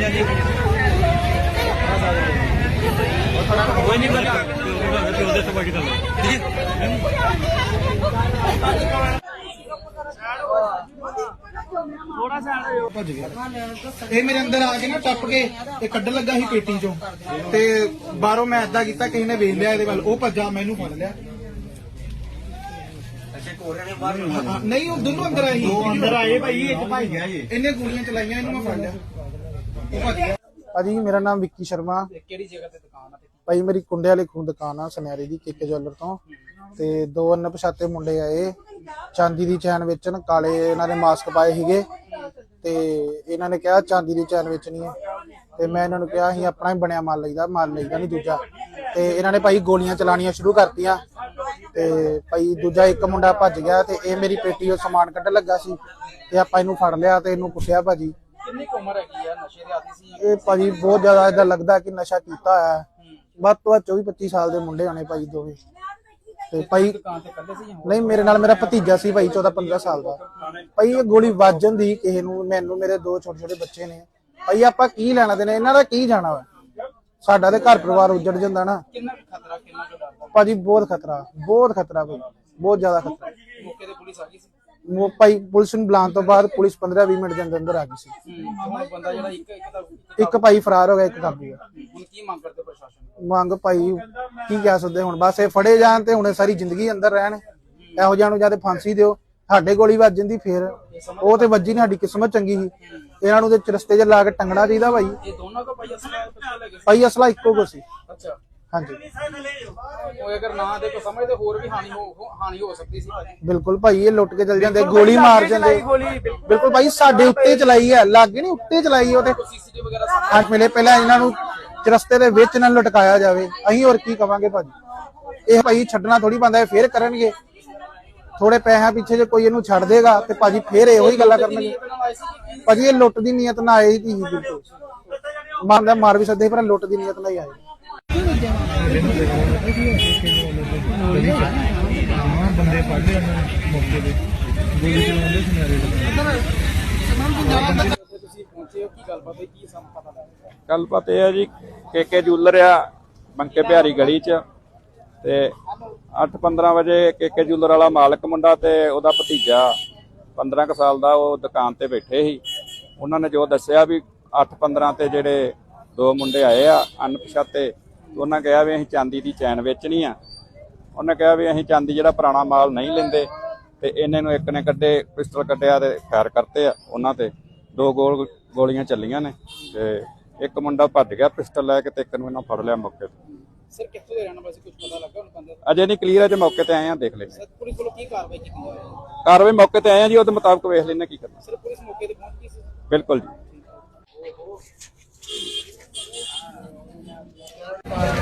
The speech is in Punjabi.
ਹਾਂਜੀ ਹਾਂਜੀ ਕੋਈ ਨਹੀਂ ਬਗਾ ਪਿਓ ਦੇ ਸਭਾ ਕਿਤਾ ਠੀਕ ਹੈ ਭੱਜ ਗਿਆ ਇਹ ਮੇਰੇ ਅੰਦਰ ਆ ਕੇ ਨਾ ਟੱਪ ਕੇ ਇਹ ਕੱਢਣ ਲੱਗਾ ਸੀ ਪੇਟੀ ਚੋਂ। ਤੇ ਬਾਹਰੋਂ ਮੈਂ ਏਦਾਂ ਕੀਤਾ ਕਿਸੇ ਨੇ ਵੇਖ ਲਿਆ ਇਹਦੇ ਵੱਲ। ਉਹ ਭੱਜਾ ਮੈਨੂੰ ਫੜ ਲਿਆ। ਨਹੀਂ ਉਹ ਦੋਨੋਂ ਅੰਦਰ ਆਏ ਸੀ। ਅੰਦਰ ਆਏ ਭਾਈ ਇੱਕ ਭੱਜ ਗਿਆ ਜੀ ਇਹਨੇ ਗੋਲੀਆਂ ਚਲਾਈਆਂ ਇਹਨੂੰ ਮੈਂ ਫੜ ਲਿਆ। ਭੱਜ ਮੇਰਾ ਨਾਮ ਵਿੱਕੀ ਸ਼ਰਮਾ। ਕਿਹੜੀ ਜਗ੍ਹਾ ਤੇ ਦੁਕਾਨ ਆ ਭਾਈ ਮੇਰੀ ਕੁੰਡੇ ਵਾਲੇ ਖੂਨ ਦੁਕਾਨ ਆ ਸੁਨਿਆਰੇ ਦੀ ਕੇਕੇ ਜਵੈਲਰ ਤੋਂ। ਤੇ ਦੋ ਅਣਪਛਾਤੇ ਮੁੰਡੇ ਆਏ। ਚਾਂਦੀ ਦੀ ਚੈਨ ਵੇਚਣ ਕਾਲੇ ਇਹਨਾਂ ਨੇ ਮਾਸਕ ਪਾਏ ਸੀਗੇ। ਤੇ ਇਹਨਾਂ ਨੇ ਕਿਹਾ ਚਾਂਦੀ ਦੀ ਚੈਨ ਵੇਚਣੀ ਹੈ ਤੇ ਮੈਂ ਇਹਨਾਂ ਨੂੰ ਕਿਹਾ ਅਸੀਂ ਆਪਣਾ ਹੀ ਬਣਿਆ ਮਾਲ ਲਈਦਾ ਮਾਲ ਲਈਦਾ ਨਹੀਂ ਦੂਜਾ। ਤੇ ਇਹਨਾਂ ਨੇ ਭਾਈ ਗੋਲੀਆਂ ਚਲਾਣੀਆਂ ਸ਼ੁਰੂ ਕਰਤੀਆਂ। ਤੇ ਭਾਈ ਦੂਜਾ ਇੱਕ ਮੁੰਡਾ ਭੱਜ ਗਿਆ ਤੇ ਇਹ ਮੇਰੀ ਪੇਟੀ ਉਹ ਸਮਾਨ ਕੱਢਣ ਲੱਗਾ ਸੀ। ਤੇ ਆਪਾਂ ਇਹਨੂੰ ਫੜ ਲਿਆ ਤੇ ਇਹਨੂੰ ਕੁੱਟਿਆ ਭਾਜੀ ਕਿੰਨੀ ਕੁ ਉਮਰ ਹੈਗੀ ਆ ਨਸ਼ੇ ਦੇ ਆਦੀ ਸੀ? ਇਹ ਭਾਜੀ ਬਹੁਤ ਜ਼ਿਆਦਾ ਇਹਦਾ ਲੱਗਦਾ ਕਿ ਨਸ਼ਾ ਕੀਤਾ ਹੋਇਆ ਹੈ। ਵੱਧ ਤੋਂ ਵੱਧ 24 25 ਸਾਲ ਦੇ ਮੁੰਡੇ ਹੋਣੇ ਭਾਈ ਦੋਵੇਂ। ਤੇ ਭਾਈ ਦੁਕਾਨ ਤੇ ਕੱਲੇ ਸੀ ਨਹੀਂ ਮੇਰੇ ਨਾਲ ਮੇਰਾ ਭਤੀਜਾ ਸੀ ਭਾਈ 14 15 ਸਾਲ ਦਾ। ਭਾਈ ਇਹ ਗੋਲੀ ਵੱਜ ਜਾਂਦੀ ਕਿਸੇ ਨੂੰ ਮੈਨੂੰ ਮੇਰੇ ਦੋ ਛੋਟੇ ਛੋਟੇ ਬੱਚੇ ਨੇ। ਭਾਈ ਆਪਾਂ ਕੀ ਲੈਣਾ ਦੇਣਾ ਇਹਨਾਂ ਦਾ ਕੀ ਜਾਣਾ ਵਾ? ਸਾਡਾ ਤੇ ਘਰ ਪਰਿਵਾਰ ਉੱਜੜ ਜਾਂਦਾ ਨਾ। ਕਿੰਨਾ ਕੁ ਖਤਰਾ ਕਿੰਨਾ ਕੁ ਡਰ? ਦਾ ਭਾਜੀ ਬਹੁਤ ਖਤਰਾ ਬਹੁਤ ਖਤਰਾ ਭਾਈ ਬਹੁਤ ਜ਼ਿਆਦਾ ਖਤਰਾ। ਮੌਕੇ ਤੇ ਪੁਲਿਸ ਆ ਗਈ ਸੀ ਉਹ ਭਾਈ ਪੁਲਿਸ ਨੂੰ ਬੁਲਾਉਣ ਤੋਂ ਬਾਅਦ ਪੁਲਿਸ 15 20 ਮਿੰਟ ਦੇ ਅੰਦਰ ਅੰਦਰ ਆ ਗਈ ਸੀ। ਹੁਣ ਬੰਦਾ ਜਿਹੜਾ ਇੱਕ ਇੱਕ ਦਾ ਇੱਕ ਭਾਈ ਫਰਾਰ ਹੋ ਗਿਆ ਇੱਕ ਕਾਬੂ ਹੁਣ ਕੀ ਮੰਗ ਕਰਦੇ ਪ੍ਰਸ਼ਾਸਨ ਮੰਗ ਭਾਈ ਕੀ ਕਹਿ ਸਕਦੇ ਹੁਣ? ਬਸ ਇਹ ਫੜੇ ਜਾਣ ਤੇ ਹੁਣ ਇਹ ਸਾਰੀ ਜ਼ਿੰਦਗੀ ਅੰਦਰ ਰਹਿਣ। ਇਹੋ ਜਿਹਾ ਨੂੰ ਜਾਂ ਤੇ ਫਾਂਸੀ ਦਿਓ। ਸਾਡੇ ਗੋਲੀ ਵੱਜ ਜਾਂਦੀ ਫੇਰ। ਉਹ ਤੇ ਵੱਜੀ ਨਹੀਂ ਸਾਡੀ ਕਿਸਮਤ ਚੰਗੀ ਸੀ। ਇਹਨਾਂ ਨੂੰ ਤੇ ਚਰਸਤੇ 'ਚ ਲਾ ਕੇ ਟੰਗਣਾ ਚਾਹੀਦਾ ਭਾਈ। ਇਹ ਦੋਨੋਂ ਕੋ ਭਾਈ ਅਸਲਾ ਪਿੱਛੇ ਲੱਗੇ ਭਾਈ ਅਸਲਾ ਇੱਕੋ ਕੋ ਸੀ। ਅੱਛਾ। ਹਾਂਜੀ। ਉਹ ਅਗਰ ਨਾ ਦੇ ਕੋ ਸਮਝਦੇ ਹੋਰ ਵੀ ਹਾਨੀ ਹੋ ਹੋ- ਹਾਨੀ ਹੋ ਸਕਦੀ ਸੀ ਭਾਜੀ। ਬਿਲਕੁਲ ਭਾਈ ਇਹ ਲੁੱਟ ਕੇ ਚਲ ਜਾਂਦੇ ਗੋਲੀ ਮਾਰ ਜਾਂਦੇ। ਬਿਲਕੁਲ। ਭਾਈ ਸਾਡੇ ਉੱਤੇ ਚਲਾਈ ਹੈ ਲਾਗੇ ਨਹੀਂ ਉੱਤੇ ਚਲਾਈ ਉਹ ਤੇ ਸੀਸੀਟੀਵੀ ਵਗੈਰਾ ਸਭ ਹਾਂ ਮਿਲੇ ਪਹਿਲਾਂ ਇਹਨਾਂ ਨੂੰ ਚਰਸਤੇ ਦੇ ਵਿੱਚ ਨਾ ਲਟਕਾਇਆ ਜਾਵੇ। ਅਸੀਂ ਹੋਰ ਕੀ ਕਵਾਂਗੇ ਭਾਜੀ? ਇਹ ਭਾਈ ਛੱਡਣਾ ਥੋੜੀ ਬੰਦਾ ਫੇਰ ਕਰਨਗੇ। ਥੋੜੇ ਪੈਸਿਆਂ ਪਿੱਛੇ ਜੇ ਕੋਈ ਇਹਨੂੰ ਛੱਡ ਦੇਗਾ ਤੇ ਭਾਜੀ ਫੇਰ ਇਹੋ ਹੀ ਗੱਲਾਂ ਕਰਨਗੇ। ਭਾਜੀ ਇਹ ਲੁੱਟ ਦੀ ਨੀਅਤ ਨਾਲ ਆਏ ਹੀ ਸੀ ਬਿਲਕੁਲ। ਮਾਰ ਵੀ ਸਕਦੇ ਸੀ, ਪਰ ਲੁੱਟ ਦੀ ਨੀਅਤ ਨਾਲ ਹੀ ਆਏ। ਬੰਦੇ ਫੜ ਲਿਆ ਮੌਕੇ ਤੇ ਗੋਲੀ ਚਲਾਉਂਦੇ ਸੁਨਿਆਰੇ ਤੁਸੀਂ ਪਹੁੰਚੇ ਹੋ ਕੀ ਗੱਲਬਾਤ ਹੋਈ ਕੀ ਸਮ ਪਤਾ ਲੱਗਾ ਗੱਲਬਾਤ ਇਹ ਹੈ ਜੀ, ਕੇਕੇ ਜੂਲਰ ਆ, ਬੰਕੇ ਪਿਆਰੀ ਗਲੀ 'ਚ। ਤੇ 8:15 ਵਜੇ ਕੇਕੇ ਜੂਲਰ ਵਾਲਾ ਮਾਲਕ ਮੁੰਡਾ ਤੇ ਉਹਦਾ ਭਤੀਜਾ 15 ਕੁ ਸਾਲ ਦਾ ਉਹ ਦੁਕਾਨ ਤੇ ਬੈਠੇ ਸੀ। ਉਹਨਾਂ ਨੇ ਜੋ ਦੱਸਿਆ ਵੀ 8:15 ਤੇ ਜਿਹੜੇ ਦੋ ਮੁੰਡੇ ਆਏ ਆ, ਅਣਪਛਾਤੇ ਉਹਨਾਂ ਕਿਹਾ ਵੀ ਅਸੀਂ ਚਾਂਦੀ ਦੀ ਚੈਨ ਵੇਚਣੀ ਆ। ਉਹਨੇ ਕਿਹਾ ਵੀ ਅਸੀਂ ਚਾਂਦੀ ਜਿਹੜਾ ਪੁਰਾਣਾ ਮਾਲ ਨਹੀਂ ਲੈਂਦੇ ਤੇ ਇਹਨੇ ਨੂੰ ਇੱਕ ਨੇ ਕੱਢੇ ਪਿਸਟਲ ਕੱਢਿਆ ਤੇ ਫਾਇਰ ਕਰਤੇ ਆ ਉਹਨਾਂ ਤੇ। ਦੋ ਗੋਲ ਗੋਲੀਆਂ ਚੱਲੀਆਂ ਨੇ ਤੇ ਇੱਕ ਮੁੰਡਾ ਭੱਜ ਗਿਆ ਪਿਸਟਲ ਲੈ ਕੇ ਤੇ ਇੱਕ ਨੂੰ ਇਹਨਾਂ ਫੜ ਲਿਆ ਮੌਕੇ ਤੇ। ਸਰ ਕਿੱਥੋਂ ਦੇ ਰਹਿਣ ਵਾਲੇ ਸੀ? ਕੁਝ ਪਤਾ ਲੱਗਾ ਹੁਣ ਬੰਦੇ ਅਜੇ ਨਹੀਂ ਕਲੀਅਰ ਹੈ ਜੇ ਮੌਕੇ ਤੇ ਆਏ ਆ ਦੇਖ ਲੈਂਦੇ ਸਰ ਪੁਲਿਸ ਵੱਲੋਂ ਕੀ ਕਾਰਵਾਈ ਕੀਤੀ ਜਾ ਰਹੀ ਹੈ? ਕਾਰਵਾਈ ਮੌਕੇ ਤੇ ਆਏ ਆ ਜੀ ਉਹਦੇ ਮੁਤਾਬਕ ਵੇਖ ਲੈਂਦੇ ਕੀ ਕਰਨਾ। ਸਰ ਪੁਲਿਸ ਮੌਕੇ ਤੇ ਪਹੁੰਚ ਗਈ ਸੀ? ਬਿਲਕੁਲ ਜੀ। Yeah.